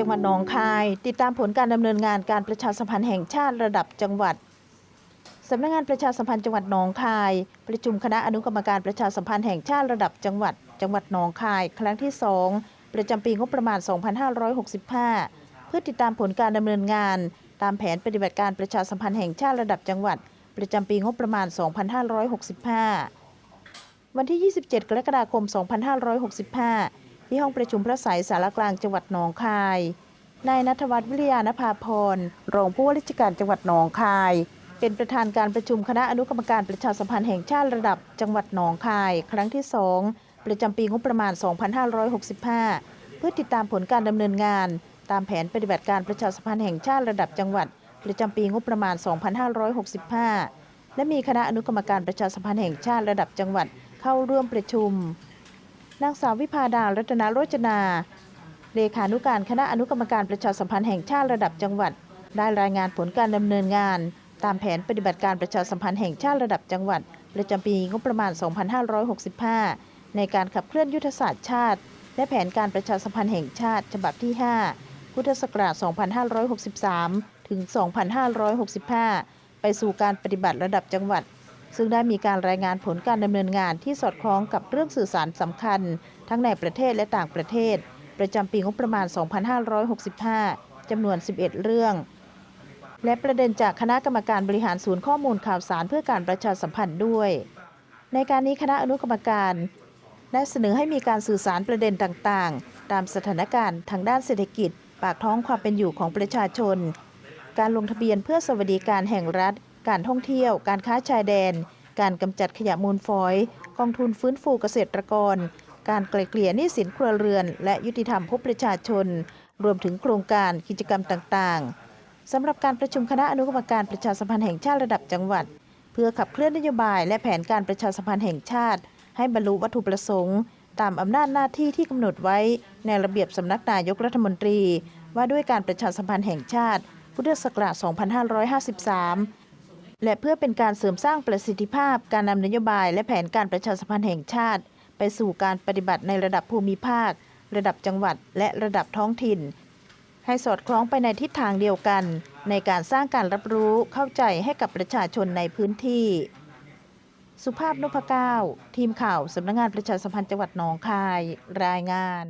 จังหวัดหนองคาย ติดตามผลการดำเนินงานการประชาสัมพันธ์แห่งชาติระดับจังหวัดสำนักงานประชาสัมพันธ์จังหวัดหนองคาย ประชุมคณะอนุกรรมการประชาสัมพันธ์แห่งชาติระดับจังหวัด จังหวัดหนองคาย ครั้งที่ 2 ประจำปีงบประมาณ 2565 เพื่อติดตามผลการดำเนินงาน ตามแผนปฏิบัติการประชาสัมพันธ์แห่งชาติระดับจังหวัด ประจำปีงบประมาณ 2565 วันที่ 27 กรกฎาคม 2565 ที่ห้องประชุมพระไสยสารกลางจังหวัดหนองคาย นายนัทวัฒน์วิริยานภาพร รองผู้ว่าราชการจังหวัดหนองคาย เป็นประธานการประชุมคณะอนุกรรมการประชาสัมพันธ์แห่งชาติระดับจังหวัดหนองคาย ครั้งที่ 2 ประจำปีงบประมาณ 2565 เพื่อติดตามผลการดำเนินงาน ตามแผนปฏิบัติการประชาสัมพันธ์แห่งชาติระดับจังหวัด ประจำปีงบประมาณ 2565 และมีคณะอนุกรรมการประชาสัมพันธ์แห่งชาติระดับจังหวัดเข้าร่วมประชุม นางสาววิพาดารัตนโรจนา เลขานุการคณะอนุกรรมการประชาสัมพันธ์แห่งชาติระดับจังหวัด ได้รายงานผลการดำเนินงาน ตามแผนปฏิบัติการประชาสัมพันธ์แห่งชาติระดับจังหวัดประจำปีงบประมาณ 2565 ในการขับเคลื่อนยุทธศาสตร์ชาติ และแผนการประชาสัมพันธ์แห่งชาติฉบับที่ 5 พุทธศักราช 2563 ถึง 2565 ไปสู่การปฏิบัติระดับจังหวัด ซึ่งได้มีการรายงานผลการดำเนินงานที่สอดคล้องกับเรื่องสื่อสารสำคัญ ทั้งในประเทศและต่างประเทศ ประจำปีงบประมาณ 2565 จำนวน 11 เรื่อง และประเด็นจากคณะกรรมการบริหารศูนย์ข้อมูลข่าวสารเพื่อการประชาสัมพันธ์ด้วย ในการนี้คณะอนุกรรมการได้เสนอให้มีการสื่อสารประเด็นต่างๆ ตามสถานการณ์ทางด้านเศรษฐกิจ ปากท้องความเป็นอยู่ของประชาชน การลงทะเบียนเพื่อสวัสดิการแห่งรัฐ การท่องเที่ยว การค้าชายแดน การกำจัดขยะมูลฝอย กองทุนฟื้นฟูเกษตรกร การไกล่เกลี่ยหนี้สินครัวเรือน และยุติธรรมพบประชาชน รวมถึงโครงการกิจกรรมต่างๆสำหรับการประชุมคณะอนุกรรมการประชาสัมพันธ์แห่งชาติระดับจังหวัด เพื่อขับเคลื่อนนโยบายและแผนการประชาสัมพันธ์แห่งชาติ ให้บรรลุวัตถุประสงค์ ตามอำนาจหน้าที่ที่กำหนดไว้ในระเบียบสำนักนายกรัฐมนตรี ว่าด้วยการประชาสัมพันธ์แห่งชาติ พุทธศักราช 2553 และเพื่อเป็นการเสริมสร้างประสิทธิภาพการนำนโยบายและแผนการประชาสัมพันธ์แห่งชาติ ไปสู่การปฏิบัติในระดับภูมิภาค ระดับจังหวัด และระดับท้องถิ่น ให้สอดคล้องไปในทิศทางเดียวกัน ในการสร้างการรับรู้เข้าใจให้กับประชาชนในพื้นที่ สุภาพนพเก้า ทีมข่าวสำนักงานประชาสัมพันธ์จังหวัดหนองคาย รายงาน